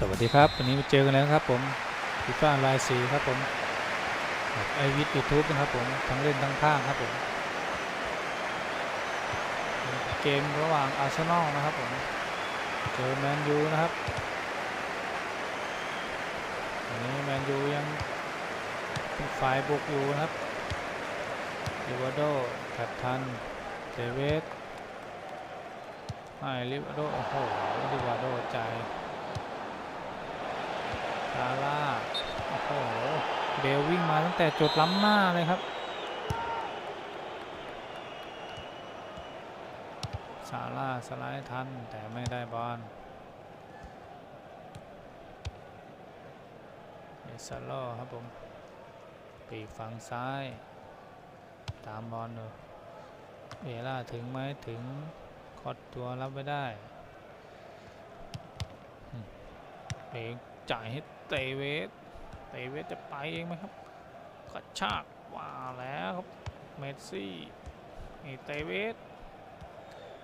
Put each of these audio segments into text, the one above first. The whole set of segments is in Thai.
สวัสดีครับวันนี้มาเจอกันแล้วครับผมฟีฟ่าไลน์สีครับผมไอวิทยูทูบนะครับผมทั้งเล่นทั้งข้างครับผมเกมระหว่างอาร์เซนอลนะครับผมเจอแมนยูนะครับวันนี้แมนยูยังฝ่ายบุกอยู่นะครับลิวาโดแคปทันเทเวสให้ลิวาโดโอ้โหลิวาโดจ่าย ซาร่าโอ้โหเบลวิ่งมาตั้งแต่จุดล้ำหน้าเลยครับซาร่าสไลด์ทันแต่ไม่ได้บอลเอซาโลครับผมปีกฝั่งซ้าย ตามบอลอยู่เอล่าถึงไหมถึงคอดตัวรับไม่ได้เองจ่ายให้ เตเวสเตเวสจะไปเองไหมครับกระชากว่าแล้วครับเมสซี่นี่เตเวส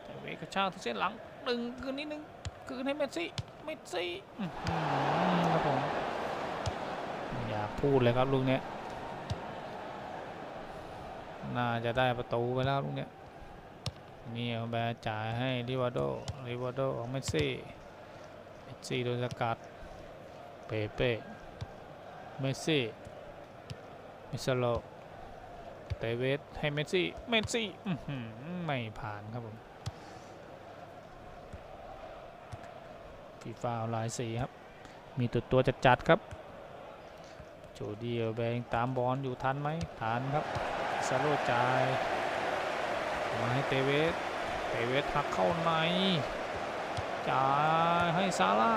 เตเวสกระชากที่เส้นหลังดึงคืนนิดนึงคืนให้เมสซี่เมสซี่ครับผมอยากพูดเลยครับลูกเนี้ยน่าจะได้ประตูไปแล้วลูกเนี้ยนี่เอาแบจ่ายให้ริวาโดริวาโดของเมสซี่เมสซี่โดนสกัด ปเป้เมสซี่มิสโลเตเวสให้เมสซี่ เมสซี่อื้อหือไม่ผ่านครับผมฟีฟ่าลายสีครับ มีตัวตัวจัดจัดๆครับ โจดีเอลแบงตามบอลอยู่ทันไหมทันครับซาโลจ่ายมาให้เตเวส เตเวสหักเข้าในจ่ายให้ซาร่า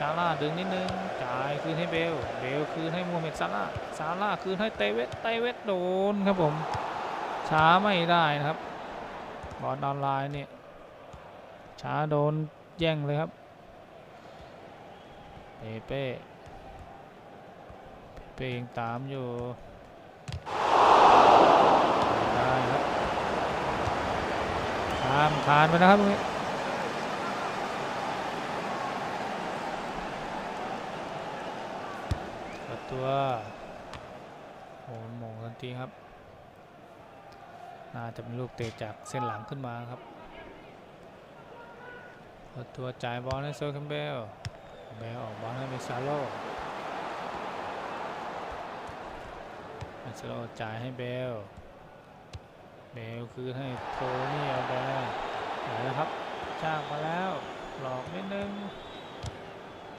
ซาร่าดึงนิดนึงจ่ายคืนให้เบล เบลคืนให้มฮัมเหม็ดซาร่าซาร่าคืนให้เตเวสเตเวสโดนครับผม ช้าไม่ได้นะครับ บอลออนไลน์เนี่ย ช้าโดนแย่งเลยครับเปเป้เปเป้ยังตามอยู่ได้ครับข้ามคานไปนะครับตรงนี้ เปิด ตัวโอ้โหมงทันทีครับ น่าจะเป็นลูกเตะจากเส้นหลังขึ้นมาครับเปิดตัวจ่ายบอลให้โซคัมเบลเบลออกบอลให้เมซาโลเมซาโลจ่ายให้เบลเบลคือให้โทนี่เอาแบร์ไหนแล้วครับชากมาแล้วหลอกนิดนึง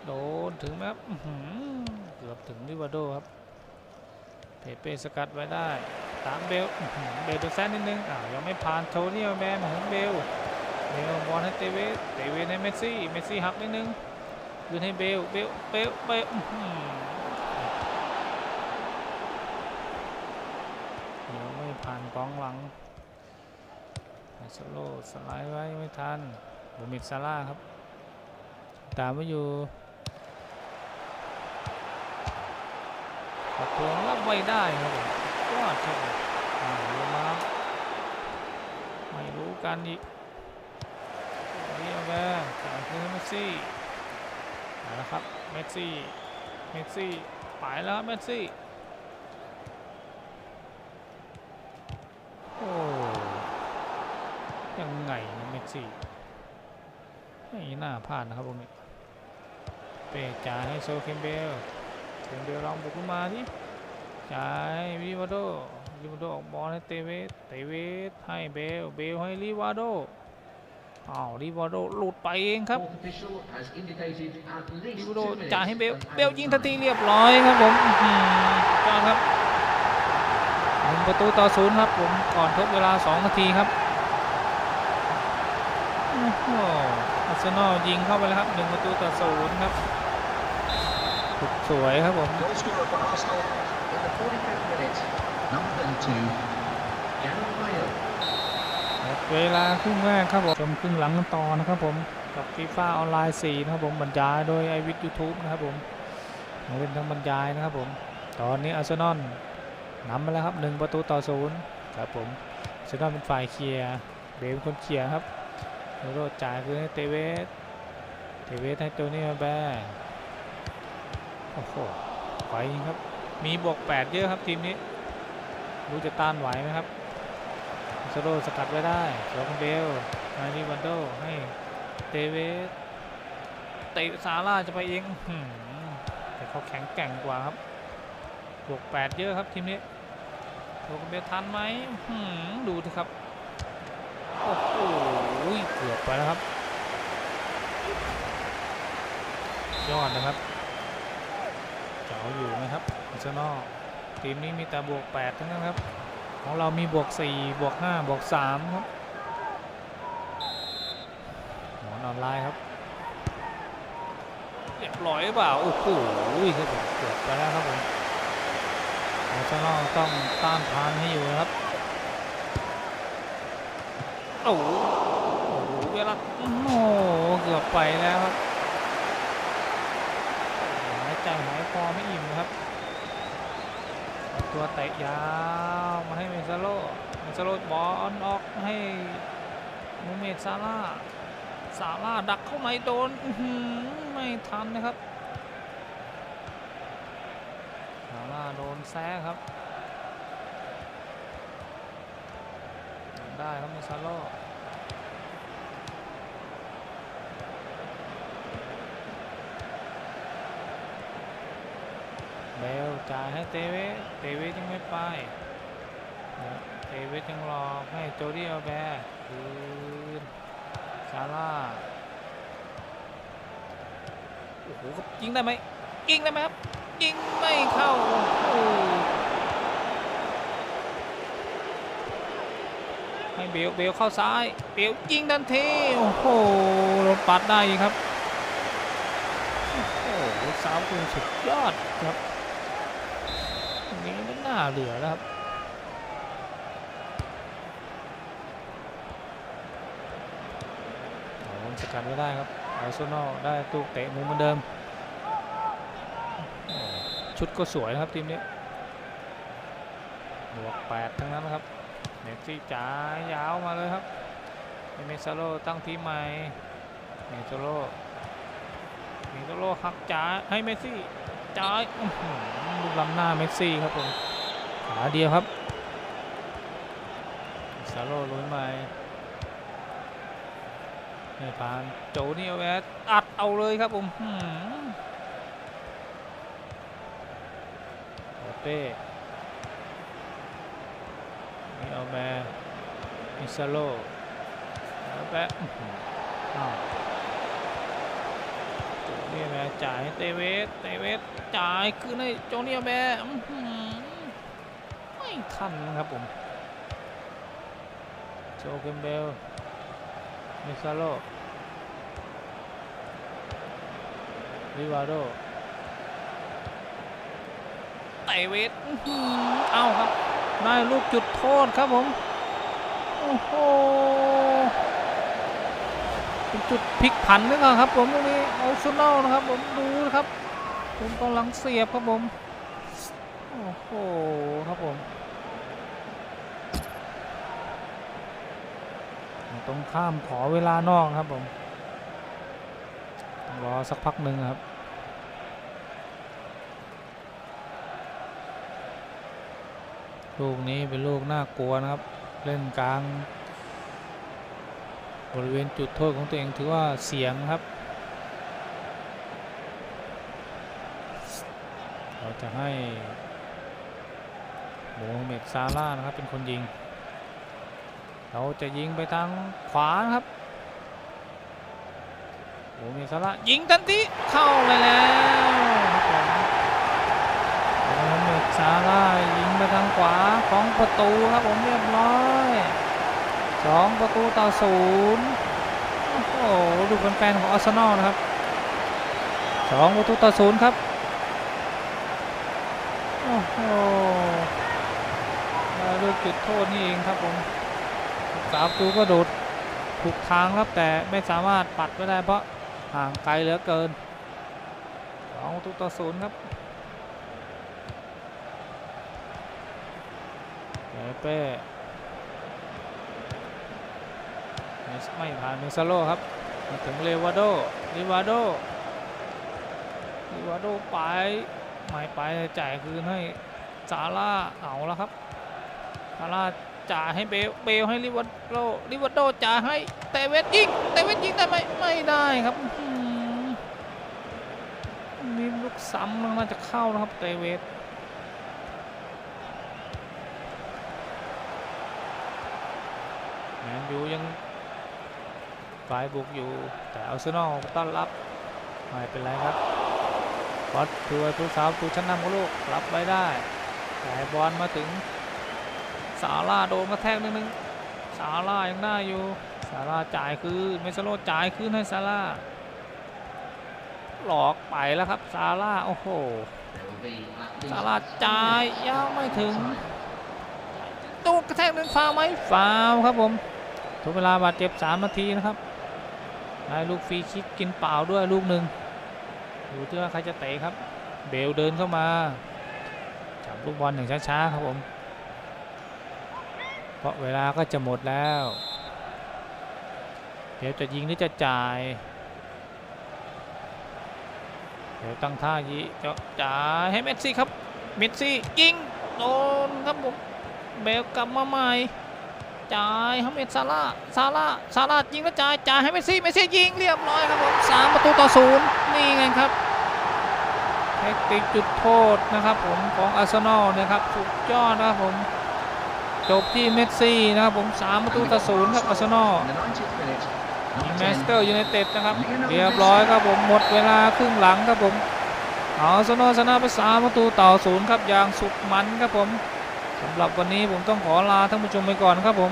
โดนถึงไหมครับ เกือบถึงริวาโดครับเปเป้สกัดไว้ได้ตามเบลเบลโดนแซนนิดนึงอ้าวยังไม่ผ่านโทนี่แมนมาถึงเบลเบลบอลให้เตเวสเตเวสให้เมสซี่เมสซี่หักนิดนึงยืนให้เบลเบลเบลเบลยังไม่ผ่านกองหลังสโลสไลด์ไว้ไม่ทันบูมิดซาร่าครับ ตามไว้อยู่ ปะทวงรับไว้ได้ครับผมยอดครับผมอ่าลงมาไม่รู้กันอีกนี่เอาแบจ่ายคืนให้เมสซี่ไปแล้วครับเมสซี่เมสซี่ไปแล้วครับเมสซี่โอ้ยังไงนะเมสซี่ไม่น่าพลาดนะครับผมเนี่ยเปจ่ายให้โซเคมเบล เคมเบลลองบุกขึ้นมาที่จ่ายริวาโดริวาโดออกบอลให้เตเวสเตเวสให้เบลเบลให้ริวาโดอ้าวริวาโดหลุดไปเองครับ Fourth official has indicated at ริ least วาโด two จ่ายให้ minutes เบล of เบลยิงทันทีเรียบร้อยครับผมอื้อหือยอดครับหนึ่งประตูต่อศูนย์ครับผมก่อนทดเวลา 2 นาทีครับโอ้โหอาร์เซนอลยิงเข้าไปแล้วครับหนึ่งประตูต่อศูนย์ครับ สุดสวยครับผม Goal scorer for Arsenal in the 45th minute, number 32, Gareth Bale. หมดเวลาครึ่งแรกครับผมชมครึ่งหลังกันต่อนะครับผมกับฟีฟ่าออนไลน์4นะครับผมบรรยายโดยไอวิทยูทูบนะครับผมมาเล่นทั้งบรรยายนะครับผมตอนนี้อาร์เซนอลนำมาแล้วครับหนึ่งประตูต่อศูนย์ครับผมอาร์เซนอลเป็นฝ่ายเคลียร์เบลเป็นคนเคลียร์ครับแล้วก็จ่ายคืนให้เตเวสเทเวสให้โจนี่มาแบร์ โอ้โหไหวครับ มีบวก 8 เยอะครับทีมนี้รู้จะต้านไหวไหมครับโซโลสกัดไว้ได้สองเบลมาริวันโดให้เทเวสเตะซาร่าจะไปเองแต่เขาแข็งแกร่งกว่าครับบวก 8 เยอะครับทีมนี้โซเบลทันไหมอื้อหือดูสิครับ โอ้โหเกือบไปแล้วครับ ยอดนะครับ เจ๋าอยู่ไหมครับอาร์เซนอลทีมนี้มีแต่บวก 8 ทั้งนั้นครับ ของเรามีบวก 4 บวก 5 บวก 3 ครับหมอนออนไลน์ครับเรียบร้อยเปล่า โอ้โหครับเกือบไปแล้วครับผมอาร์เซนอลต้องต้านทานให้อยู่นะครับ โอ้โหเวลาโอ้เกือบไปแล้วครับ ใจหายคอไม่อิ่มนะครับ ตัวเตะยาวมาให้เมซาโลเมซาโลบอลออกให้มูเมดซาร่าซาร่าดักเข้าในโดนไม่ทันนะครับซาร่าโดนแซะครับ ได้ครับเมซาโล เบลจ่ายให้เตเวสเตเวสยังไม่ไปเตเวสยังรอให้โจดี้เอาแบร์คืนซาร่าโอ้โหยิงได้ไหมยิงได้ไหมครับยิงไม่เข้าให้เบลเบลเข้าซ้ายเบลยิงทันทีโอ้โหโดนปัดได้ครับโอ้โหสาวคุณสุดยอดครับ เหลือแล้วครับเอาสกัดไว้ได้ครับไอโซนอลได้ตูกเตะมุมเหมือนเดิม ชุดก็สวยนะครับทีมนี้บวกแปดทั้งนั้นนะครับเมสซี่จ๋ายาวมาเลยครับเมซาโลตั้งทีมใหม่เมซาโลเมโตโลหักจ่ายให้เมสซี่จ่ายลูกล้ำหน้าเมสซี่ครับผม ขาเดียวครับซาโลลุยใหม่ไม่ผ่านโจนี่เอาแวะอัดเอาเลยครับผมโอเต้นี่เอาแบมิซาโลเอาแบะอื้อหืออ้าวนี่แม่จ่ายเตเวสเตเวสจ่ายคืนให้โจนียแบร์อื้อหือไม่ ทันครับผมโจเกมเบลมิซาโลริวาโดเตเวสอื้อหือเอาครับได้ลูกจุดโทษครับผม โอ้โหเป็นจุดพลิกผันนึกอะครับผมตรงนี้เอาซูนอลนะครับผมดูนะครับ ผมกำลังเสียบครับผม โอ้โหครับผม ตรงข้ามขอเวลานอกครับผมต้องรอสักพักหนึ่งครับลูกนี้เป็นลูกน่ากลัวนะครับ เล่นกลาง บริเวณจุดโทษของตัวเองถือว่าเสียงครับ เราจะให้โมฮัมเหม็ดซาร่านะครับเป็นคนยิง เราจะยิงไปทางขวาครับโมฮัมเหม็ดซาร่ายิงทันทีเข้าไปแล้วผมโมฮัมเหม็ดซาร่ายิงไปทางขวาของประตูครับผมเรียบร้อยสองประตูต่อศูนย์โอ้โหดูเป็นแฟนของอาร์เซนอลนะครับสองประตูต่อศูนย์ครับโอ้โหมาลูกจุดโทษนี่เองครับผม สามตูก็โดดถูกทางครับแต่ไม่สามารถปัดไว้ได้เพราะห่างไกลเหลือเกินสองตูต่อศูนย์ครับเปเป้เมไม่ผ่านเมซาโลครับมาถึงเลวาโดลิวาโดลิวาโดไปไม่ไปจ่ายคืนให้ซาร่าเอาแล้วครับซาร่า จ่าให้เบลเบลให้ลิวาโดลิวาโดจ่าให้เตเวสยิงเตเวสยิงได้ไหมไม่ได้ครับมีลูกซ้ำน่าจะเข้านะครับเตเวสแมนยูยังฝ่ายบุกอยู่แต่อาร์เซนอลต้อนรับไม่เป็นไรครับบอสคือผู้สาวตูชั้นนำของโลกรับไว้ได้แต่บอลมาถึง ซาร่าโดนกระแทกนิดนึงซาร่ายังได้อยู่ซาร่าจ่ายคืนเมสโลจ่ายคืนให้ซาร่าหลอกไปแล้วครับซาร่าโอ้โหซาร่าจ่ายยาวไม่ถึงตูดกระแทกหนึ่งฟาวไหมฟาวครับผมทุกเวลาบาดเจ็บ3นาทีนะครับได้ลูกฟรีคิกกินเปล่าด้วยลูกหนึ่งดูที่ว่าใครจะเตะครับ เบลเดินเข้ามาจับลูกบอลอย่างช้าๆครับผม เพราะเวลาก็จะหมดแล้วเบลจะยิงหรือจะจ่าย เดี๋ยวตั้งท่ายิจะจ่ายให้เมสซี่ครับ เมสซี่ยิงโดนครับผมเบลกลับมาใหม่จ่ายให้เมสซาร่าซาร่าซาร่ายิงแล้วจ่ายจ่ายให้เมสซี่เมสซี่ยิงเรียบร้อยครับผมสามประตูต่อศูนย์นี่ไงครับเทคนิคจุดโทษนะครับผมของอาร์เซนอลนะครับสุดยอดนะครับผม จบที่เมสซี่นะครับผมสามประตูต่อศูนย์ครับอาร์เซนอล in the 90th minute. ยิง Number แมสเตอร์ยูไนเต็ดนะครับเรียบร้อยครับผมหมดเวลาครึ่งหลังครับผมอาร์เซนอลชนะไปสามประตูต่อศูนย์ครับอย่างสุดมันครับผมสำหรับวันนี้ผมต้องขอลาท่านผู้ชมไปก่อนครับผม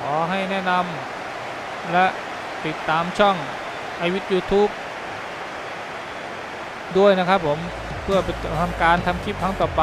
ขอให้แนะนำและติดตามช่องไอวิทยูทูบด้วยนะครับผมเพื่อไปทำการทำคลิปครั้งต่อไป